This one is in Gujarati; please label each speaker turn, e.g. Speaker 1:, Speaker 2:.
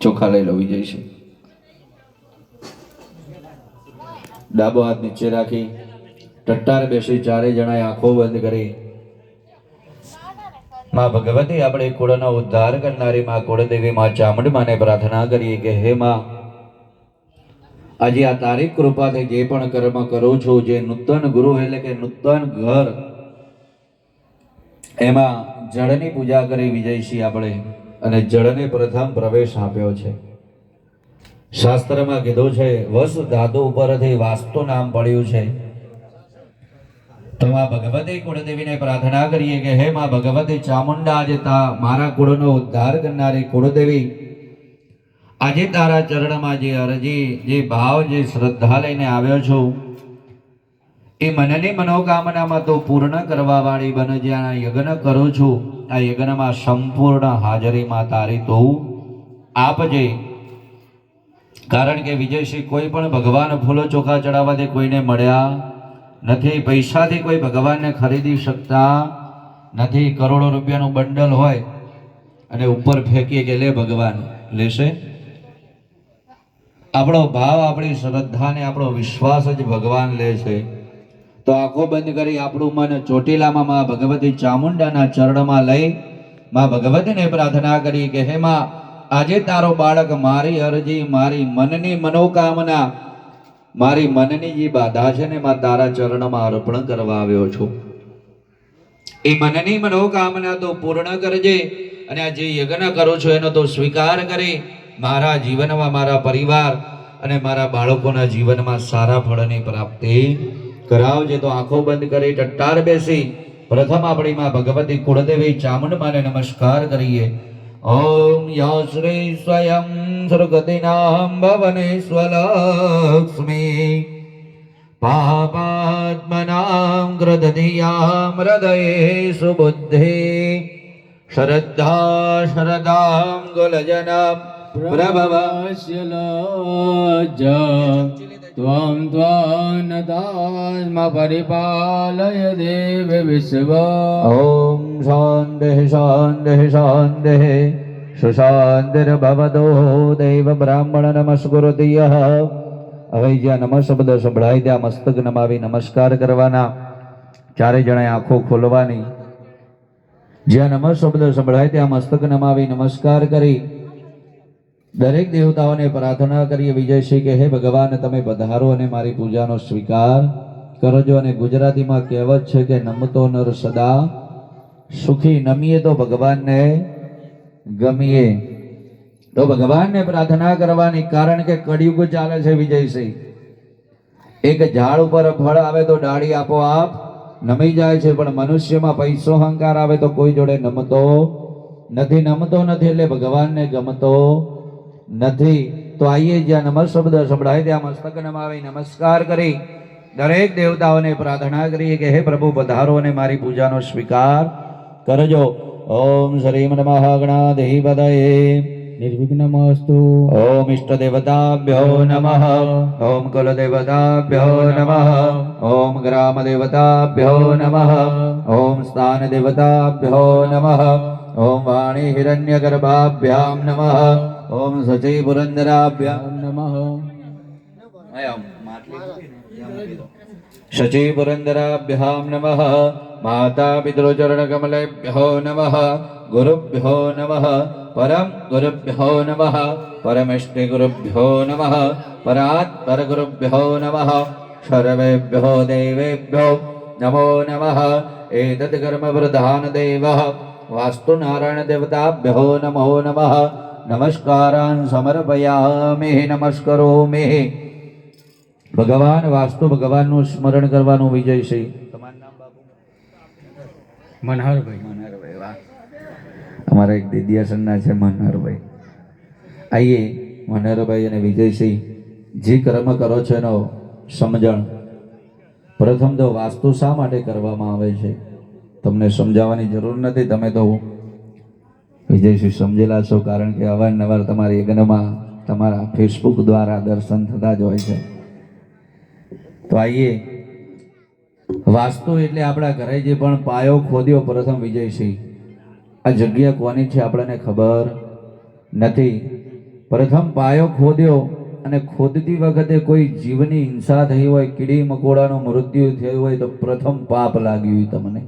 Speaker 1: ચોખા લઈ લો છે. ડાબો હાથ નીચે રાખી, ટટ્ટાર બેસી ચારે જણાએ આંખો બંધ કરી. માં ભગવતી, આપણે કુળનો ઉદ્ધાર કરનારી માં કુળદેવી માં ચામુંડમાને પ્રાર્થના કરીએ કે હે માં, આજે આ તારીખ કૃપાથી જે પણ કર્મ કરું છું, જે નૂતન ગુરુ એટલે કે નૂતન ઘર, એમાં જળની પૂજા કરી વિજયસિંહ આપણે. અને જળને પ્રથમ પ્રવેશ આપ્યો છે. શાસ્ત્રમાં કીધું છે, વસ ધાતુ ઉપરથી વાસ્તુ નામ પડ્યું છે. તો માં ભગવતી કુળદેવીને પ્રાર્થના કરીએ કે, હે માં ભગવતી ચામુંડા, આજે તા મારા કુળનો ઉદ્ધાર કરનારી કુળદેવી, આજે તારા ચરણમાં જે અરજી, જે ભાવ, જે શ્રદ્ધા લઈને આવ્યો છું, એ મનની મનોકામનામાં તો પૂર્ણ કરવા વાળી બન જ્યાં યજ્ઞ કરું છું. આ યજ્ઞમાં સંપૂર્ણ હાજરીમાં તારી તું આપજે. કારણ કે વિજયશ્રી કોઈ પણ ભગવાન ફૂલો ચોખા ચડાવવાથી કોઈને મળ્યા નથી, પૈસાથી કોઈ ભગવાનને ખરીદી શકતા નથી. કરોડો રૂપિયાનું બંડલ હોય અને ઉપર ફેંકીએ કે લે ભગવાન, લેશે? આપણો ભાવ, આપણી શ્રદ્ધાને આપણો વિશ્વાસ જ ભગવાન લે છે. તો આંખો બંધ કરી આપણું મન ચોટીલામાં માં ભગવતી ચામુંડાના ચરણમાં લઈ માં ભગવતીને પ્રાર્થના કરી કે, હે માં, આજે તારો બાળક મારી અરજી, મારી મનની મનોકામના, મારી મનની જે બાધા છે ને માં તારા ચરણમાં અર્પણ કરવા આવ્યો છું. એ મનની મનોકામના તો પૂર્ણ કરજે અને આ જે યજ્ઞ કરું છું એનો તો સ્વીકાર કરી મારા જીવનમાં મારા પરિવાર અને મારા બાળકોના જીવનમાં સારા ફળની પ્રાપ્તિ કરાવજે તો આંખો બંધ કરી ટટ્ટાર બેસી. પ્રથમ આપણી માં ભગવતી કુળદેવી ચામુંડમાને નમસ્કાર કરીએ. ઓમ યા શ્રી સ્વયં સુરગતિનામ ભવનેશ્વલક્ષ્મી. પાપાત્મનામ ગ્રદધિયામ હૃદયે સુબુદ્ધિ. શ્રદ્ધા શરદામ ગુલજનમ. પ્રભવ
Speaker 2: त्वं त्वानदास्म परिपालय देव विश्व
Speaker 1: ઓમ શાંતિ શાંતિ શાંતિ સુશાંતિર્ભવતો દૈવ બ્રાહ્મણ નમસ્કુરુતિય હવે જ્યાં નમ શબ્દ સંભળાય ત્યાં મસ્તક નમાવી નમસ્કાર કરવાના ચારે જણાએ આંખો ખોલવાની જ્યાં નમ શબ્દ સંભળાય ત્યાં મસ્તક નમાવી નમસ્કાર કરી દરેક દેવતાઓને પ્રાર્થના કરીએ વિજયશ્રી કે, હે ભગવાન, તમે પધારો અને મારી પૂજાનો સ્વીકાર કરજો અને ગુજરાતીમાં કહેવત છે કે, નમતો નર સદા, સુખી નમીએ તો ભગવાનને ગમીએ. તો ભગવાનને પ્રાર્થના કરવાની કારણ કે કળિયુગ ચાલે છે વિજયસિંહ એક ઝાડ ઉપર ફળ આવે તો ડાળી આપોઆપ નમી જાય છે, પણ મનુષ્યમાં પૈસો અહંકાર આવે તો કોઈ જોડે નમતો નથી. નમતો નથી એટલે ભગવાનને ગમતો નથી. તો આઈએ જ્યાં નમઃ શબ્દ સંભળાય ત્યાં મસ્તક નમાવી નમસ્કાર કરી. દરેક દેવતાઓને પ્રાર્થના કરીએ કે હે પ્રભુ પધારો અને મારી પૂજાનો સ્વીકાર કરજો. ઓમ શ્રીમ નમઃ ગણાધિપદયે
Speaker 2: નિર્વિઘ્નમસ્તુ
Speaker 1: ઓમ ઇષ્ટ દેવતાભ્યો નમઃ. ઓમ કુલ દેવતાભ્યો નમઃ. ઓમ ગ્રામ દેવતાભ્યો નમઃ. ઓમ સ્થાન દેવતાભ્યો નમઃ. ઓમ વાણી હિરણ્ય ગર્ભાભ્યામ નમઃ. ઓમ સચી શચી પુરંદરાભ્યામ નમઃ. માતા પિતૃચરણકમલેભ્યો નમઃ. ગુરુભ્યો નમઃ. પરમ ગુરુભ્યો નમઃ. પરમેષ્ટિ ગુરુભ્યો નમઃ. પરાત પરગુરુભ્યો નમઃ. સર્વેભ્યો દેવેભ્યો નમો નમઃ. એતદ કર્મ પ્રધાન દેવઃ નમસ્કારાન સમર્પયામે નમસ્કરો મે ભગવાન વાસ્તુ ભગવાનનું સ્મરણ કરવાનું વિજય છે.
Speaker 2: મનહરભાઈ.
Speaker 1: મનહરભાઈ વાહ. અમારા એક દિદ્યાસનના છે મનહરભાઈ. આઈએ મનહરભાઈ અને વિજયસિંહ જે કર્મ કરો છો એનો સમજણ. પ્રથમ તો વાસ્તુ શા માટે કરવામાં આવે છે? તમને સમજાવવાની જરૂર નથી તમે તો વિજયસિંહ સમજેલા છો, કારણ કે અવારનવાર તમારી યજ્ઞમાં તમારા ફેસબુક દ્વારા દર્શન થતા જ હોય છે. તો આઈએ. વાસ્તુ એટલે આપણા ઘરે જે પણ પાયો ખોદ્યો, પ્રથમ વિજયસિંહ. આ જગ્યા કોની છે આપણને ખબર નથી. પ્રથમ પાયો ખોદ્યો અને ખોદતી વખતે કોઈ જીવની હિંસા થઈ હોય કીડી મકોડાનું મૃત્યુ થયું હોય, તો પ્રથમ પાપ લાગ્યું તમને.